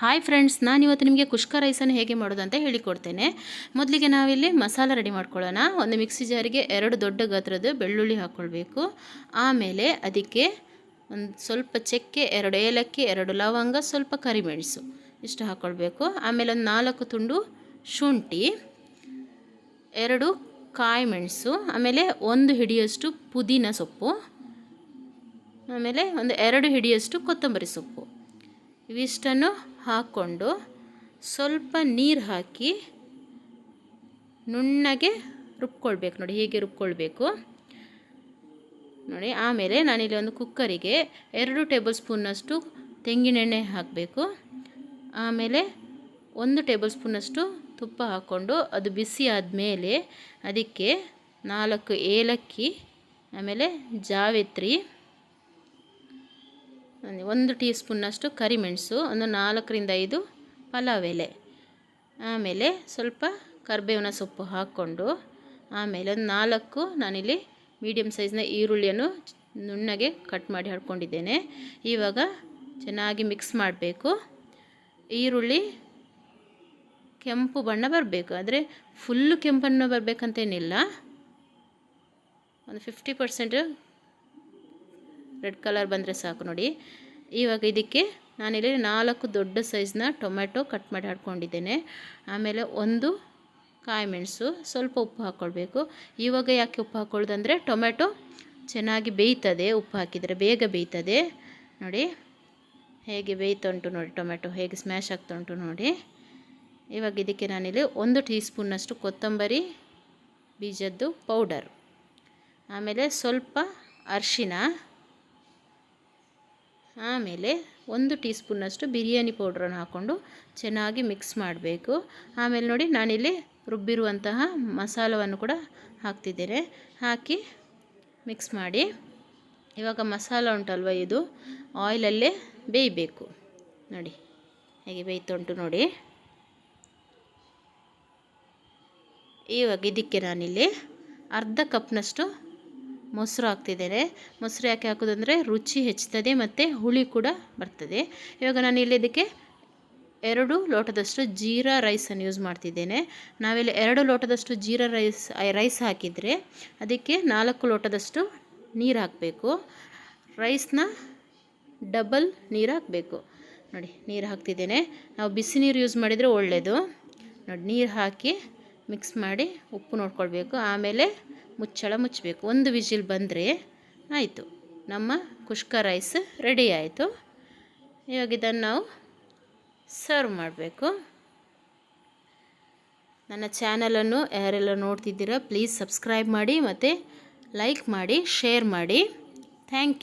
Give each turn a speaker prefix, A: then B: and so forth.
A: Hi friends ನಾನು ಇವತ್ತು ನಿಮಗೆ ಕುಷ್ಕ ರೈಸನ್ನು ಹೇಗೆ ಮಾಡೋದು ಅಂತ ಹೇಳಿಕೊಡ್ತೇನೆ. ಮೊದಲಿಗೆ ನಾವಿಲ್ಲಿ ಮಸಾಲ ರೆಡಿ ಮಾಡ್ಕೊಳ್ಳೋಣ. ಒಂದು ಮಿಕ್ಸಿ ಜಾರಿಗೆ ಎರಡು ದೊಡ್ಡ ಗಾತ್ರದ ಬೆಳ್ಳುಳ್ಳಿ ಹಾಕ್ಕೊಳ್ಬೇಕು. ಆಮೇಲೆ ಅದಕ್ಕೆ ಒಂದು ಸ್ವಲ್ಪ ಚಕ್ಕೆ, ಎರಡು ಏಲಕ್ಕಿ, ಎರಡು ಲವಂಗ, ಸ್ವಲ್ಪ ಕರಿಮೆಣಸು ಇಷ್ಟು ಹಾಕ್ಕೊಳ್ಬೇಕು. ಆಮೇಲೆ ಒಂದು ನಾಲ್ಕು ತುಂಡು ಶುಂಠಿ, ಎರಡು ಕಾಯಿ ಮೆಣಸು ಆಮೇಲೆ ಒಂದು ಹಿಡಿಯಷ್ಟು ಪುದೀನ ಸೊಪ್ಪು, ಆಮೇಲೆ ಒಂದು ಎರಡು ಹಿಡಿಯಷ್ಟು ಕೊತ್ತಂಬರಿ ಸೊಪ್ಪು. ಇವಿಷ್ಟನ್ನು ಹಾಕ್ಕೊಂಡು ಸ್ವಲ್ಪ ನೀರು ಹಾಕಿ ನುಣ್ಣಗೆ ರುಬ್ಕೊಳ್ಬೇಕು. ನೋಡಿ ಹೀಗೆ ರುಬ್ಕೊಳ್ಬೇಕು. ನೋಡಿ, ಆಮೇಲೆ ನಾನಿಲ್ಲಿ ಒಂದು ಕುಕ್ಕರಿಗೆ ಎರಡು ಟೇಬಲ್ ಸ್ಪೂನಷ್ಟು ತೆಂಗಿನೆಣ್ಣೆ ಹಾಕಬೇಕು. ಆಮೇಲೆ ಒಂದು ಟೇಬಲ್ ಸ್ಪೂನಷ್ಟು ತುಪ್ಪ ಹಾಕ್ಕೊಂಡು ಅದು ಬಿಸಿ ಆದಮೇಲೆ ಅದಕ್ಕೆ ನಾಲ್ಕು ಏಲಕ್ಕಿ, ಆಮೇಲೆ ಜಾವಿತ್ರಿ ಒಂದು ಟೀ ಸ್ಪೂನ್ನಷ್ಟು ಕರಿಮೆಣಸು, ಒಂದು ನಾಲ್ಕರಿಂದ ಐದು ಪಲಾವ್ ಎಲೆ. ಆಮೇಲೆ ಸ್ವಲ್ಪ ಕರಿಬೇವಿನ ಸೊಪ್ಪು ಹಾಕ್ಕೊಂಡು, ಆಮೇಲೆ ಒಂದು ನಾಲ್ಕು ನಾನಿಲ್ಲಿ ಮೀಡಿಯಮ್ ಸೈಜ್ನ ಈರುಳ್ಳಿಯನ್ನು ನುಣ್ಣಗೆ ಕಟ್ ಮಾಡಿ ಹಾಕ್ಕೊಂಡಿದ್ದೇನೆ ಇವಾಗ ಚೆನ್ನಾಗಿ ಮಿಕ್ಸ್ ಮಾಡಬೇಕು. ಈರುಳ್ಳಿ ಕೆಂಪು ಬಣ್ಣ ಬರಬೇಕು, ಆದರೆ ಫುಲ್ಲು ಕೆಂಪನ್ನು ಬರಬೇಕಂತೇನಿಲ್ಲ. ಒಂದು ಫಿಫ್ಟಿ ಪರ್ಸೆಂಟ್ ರೆಡ್ ಕಲರ್ ಬಂದರೆ ಸಾಕು ನೋಡಿ. ಇವಾಗ ಇದಕ್ಕೆ ನಾನಿಲ್ಲಿ ನಾಲ್ಕು ದೊಡ್ಡ ಸೈಜ್ನ ಟೊಮೆಟೊ ಕಟ್ ಮಾಡಿ ಹಾಕ್ಕೊಂಡಿದ್ದೇನೆ ಆಮೇಲೆ ಒಂದು ಕಾಯಿ ಮೆಣಸು, ಸ್ವಲ್ಪ ಉಪ್ಪು ಹಾಕ್ಕೊಳ್ಬೇಕು ಇವಾಗ ಯಾಕೆ ಉಪ್ಪು ಹಾಕ್ಕೊಳ್ಳೋದಂದರೆ ಟೊಮೆಟೊ ಚೆನ್ನಾಗಿ ಬೇಯ್ತದೆ, ಉಪ್ಪು ಹಾಕಿದರೆ ಬೇಗ ಬೇಯ್ತದೆ. ನೋಡಿ, ಹೇಗೆ ಬೇಯ್ತುಂಟು ನೋಡಿ ಟೊಮೆಟೊ ಹೇಗೆ ಸ್ಮ್ಯಾಶ್ ಆಗ್ತಾ ಉಂಟು ನೋಡಿ. ಇವಾಗ ಇದಕ್ಕೆ ನಾನಿಲ್ಲಿ ಒಂದು ಟೀ ಸ್ಪೂನಷ್ಟು ಕೊತ್ತಂಬರಿ ಬೀಜದ್ದು ಪೌಡರ್ ಆಮೇಲೆ ಸ್ವಲ್ಪ ಅರಿಶಿನ. ಆಮೇಲೆ ಒಂದು ಟೀ ಸ್ಪೂನಷ್ಟು ಬಿರಿಯಾನಿ ಪೌಡ್ರನ್ನು ಹಾಕ್ಕೊಂಡು ಚೆನ್ನಾಗಿ ಮಿಕ್ಸ್ ಮಾಡಬೇಕು. ಆಮೇಲೆ ನೋಡಿ ನಾನಿಲ್ಲಿ ರುಬ್ಬಿರುವಂತಹ ಮಸಾಲವನ್ನು ಕೂಡ ಹಾಕ್ತಿದ್ದೇನೆ. ಹಾಕಿ ಮಿಕ್ಸ್ ಮಾಡಿ. ಇವಾಗ ಮಸಾಲ ಉಂಟಲ್ವ ಇದು? ಆಯಿಲಲ್ಲೇ ಬೇಯಬೇಕು. ನೋಡಿ, ಹೇಗೆ ಬೇಯ್ತುಂಟು ನೋಡಿ. ಇವಾಗ ಇದಕ್ಕೆ ನಾನಿಲ್ಲಿ ಅರ್ಧ ಕಪ್ನಷ್ಟು ಮೊಸರು ಹಾಕ್ತಿದ್ದೇನೆ ಮೊಸರು ಯಾಕೆ ಹಾಕೋದಂದರೆ ರುಚಿ ಹೆಚ್ಚುತ್ತದೆ ಮತ್ತು ಹುಳಿ ಕೂಡ ಬರ್ತದೆ. ಇವಾಗ ನಾನು ಇಲ್ಲಿ ಇದಕ್ಕೆ ಎರಡು ಲೋಟದಷ್ಟು ಜೀರಾ ರೈಸನ್ನು ಯೂಸ್ ಮಾಡ್ತಿದ್ದೇನೆ. ನಾವಿಲ್ಲಿ ಎರಡು ಲೋಟದಷ್ಟು ಜೀರಾ ರೈಸ್ ರೈಸ್ ಹಾಕಿದರೆ ಅದಕ್ಕೆ ನಾಲ್ಕು ಲೋಟದಷ್ಟು ನೀರು ಹಾಕಬೇಕು. ರೈಸ್ನ ಡಬಲ್ ನೀರು ಹಾಕಬೇಕು. ನೋಡಿ, ನೀರು ಹಾಕ್ತಿದ್ದೇನೆ. ನಾವು ಬಿಸಿ ನೀರು ಯೂಸ್ ಮಾಡಿದರೆ ಒಳ್ಳೆಯದು ನೋಡಿ, ನೀರು ಹಾಕಿ ಮಿಕ್ಸ್ ಮಾಡಿ ಉಪ್ಪು ನೋಡ್ಕೊಳ್ಬೇಕು. ಆಮೇಲೆ ಮುಚ್ಚಳ ಮುಚ್ಚಬೇಕು. ಒಂದು ವಿಜಿಲ್ ಬಂದರೆ ಆಯಿತು. ನಮ್ಮ ಕುಷ್ಕ ರೈಸ್ ರೆಡಿ ಆಯಿತು. ಇವಾಗ ಇದನ್ನು ನಾವು ಸರ್ವ್ ಮಾಡಬೇಕು. ನನ್ನ ಚಾನಲನ್ನು ಯಾರೆಲ್ಲ ನೋಡ್ತಿದ್ದೀರಾ, ಪ್ಲೀಸ್ ಸಬ್ಸ್ಕ್ರೈಬ್ ಮಾಡಿ ಮತ್ತು ಲೈಕ್ ಮಾಡಿ, ಶೇರ್ ಮಾಡಿ. Thank you.